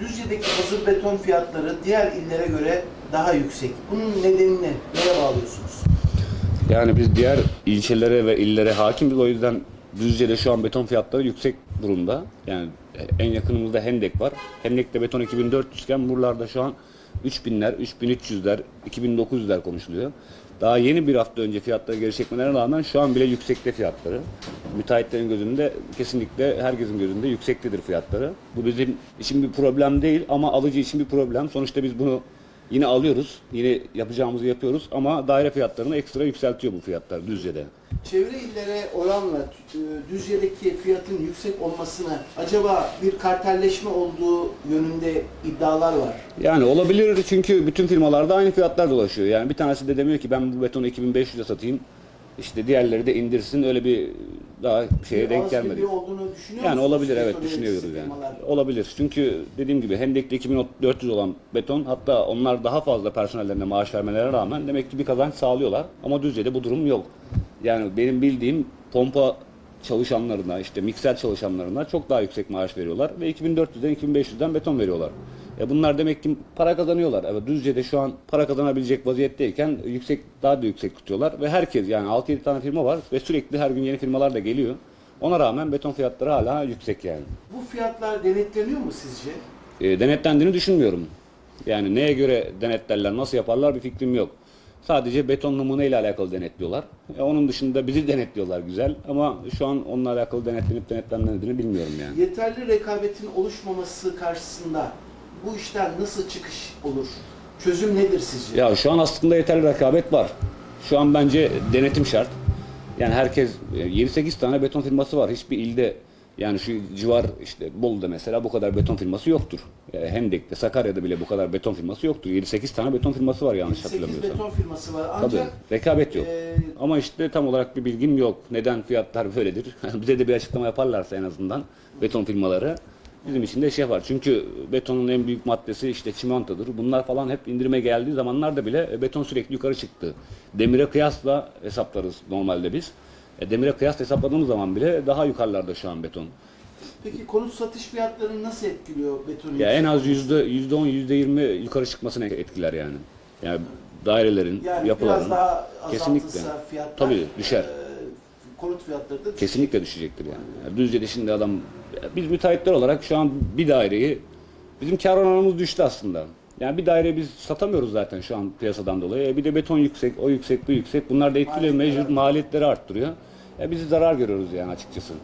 Düzce'deki hazır beton fiyatları diğer illere göre daha yüksek. Bunun nedenini neye bağlıyorsunuz? Yani biz diğer ilçelere ve illere hakimiz o yüzden Düzce'de şu an beton fiyatları yüksek durumda. Yani en yakınımızda Hendek var. Hendek'te beton 2400 iken buralarda şu an 3000'ler, 3300'ler, 2900'ler konuşuluyor. Daha yeni bir hafta önce fiyatları geri çekmelerine rağmen şu an bile yüksekte fiyatları. Müteahhitlerin gözünde kesinlikle herkesin gözünde yüksektedir fiyatları. Bu bizim için bir problem değil ama alıcı için bir problem. Sonuçta biz bunu Yine alıyoruz. Yine yapacağımızı yapıyoruz ama daire fiyatlarını ekstra yükseltiyor bu fiyatlar Düzce'de. Çevre illere oranla e, Düzce'deki fiyatın yüksek olmasına acaba bir kartelleşme olduğu yönünde iddialar var. Yani olabilir çünkü bütün firmalarda aynı fiyatlar dolaşıyor. Yani bir tanesi de demiyor ki ben bu betonu 2500'e satayım. İşte diğerleri de indirsin. Öyle bir daha şeye Bir denk gelmedi. birliği olduğunu düşünüyor Yani musunuz? olabilir evet düşünüyoruz yani. firmalar? Olabilir. Çünkü dediğim gibi Hendek'te 2400 olan beton hatta onlar daha fazla personellerine maaş vermelerine rağmen demek ki bir kazanç sağlıyorlar. Ama Düzce'de bu durum yok. Yani benim bildiğim pompa çalışanlarına işte mikser çalışanlarına çok daha yüksek maaş veriyorlar ve 2400'den 2500'den beton veriyorlar. E bunlar demek ki para kazanıyorlar. Evet Düzce'de şu an para kazanabilecek vaziyetteyken yüksek daha da yüksek tutuyorlar ve herkes yani 6-7 tane firma var ve sürekli her gün yeni firmalar da geliyor. Ona rağmen beton fiyatları hala yüksek yani. Bu fiyatlar denetleniyor mu sizce? E, denetlendiğini düşünmüyorum. Yani neye göre denetlerler, nasıl yaparlar bir fikrim yok. Sadece beton numune ile alakalı denetliyorlar. E, onun dışında bizi denetliyorlar güzel ama şu an onunla alakalı denetlenip denetlenmediğini bilmiyorum yani. Yeterli rekabetin oluşmaması karşısında bu işten nasıl çıkış olur? Çözüm nedir sizce? Ya şu an aslında yeterli rekabet var. Şu an bence denetim şart. Yani herkes e, 7-8 tane beton firması var. Hiçbir ilde yani şu civar işte Bolu'da mesela bu kadar beton firması yoktur. E, Hendek'te, Sakarya'da bile bu kadar beton firması yoktur. 7-8 tane beton firması var yanlış 8 hatırlamıyorsam. beton firması var Tabii ancak rekabet yok. e, Ama işte tam olarak bir bilgim yok. Neden fiyatlar böyledir? Bize de bir açıklama yaparlarsa en azından beton firmaları bizim için de şey var. Çünkü betonun en büyük maddesi işte çimentodur. Bunlar falan hep indirime geldiği zamanlarda bile e, beton sürekli yukarı çıktı. Demire kıyasla hesaplarız normalde biz. E, demire kıyas hesapladığımız zaman bile daha yukarılarda şu an beton. peki konut satış fiyatlarını nasıl etkiliyor beton? Ya en az yüzde yüzde on, yüzde yirmi yukarı çıkmasını etkiler yani. Yani dairelerin, yani yapıların biraz daha kesinlikle. fiyatlar Tabii, düşer. e, konut fiyatları da Kesinlikle düşecektir yani. yani Düzce'de şimdi adam, biz müteahhitler olarak şu an bir daireyi, bizim kar oranımız düştü aslında. Yani bir daire biz satamıyoruz zaten şu an piyasadan dolayı. E bir de beton yüksek, o yüksek, bu yüksek. Bunlar da etkiliyor, Maliyetleri mecbur maliyetleri arttırıyor. E biz zarar görüyoruz yani açıkçası.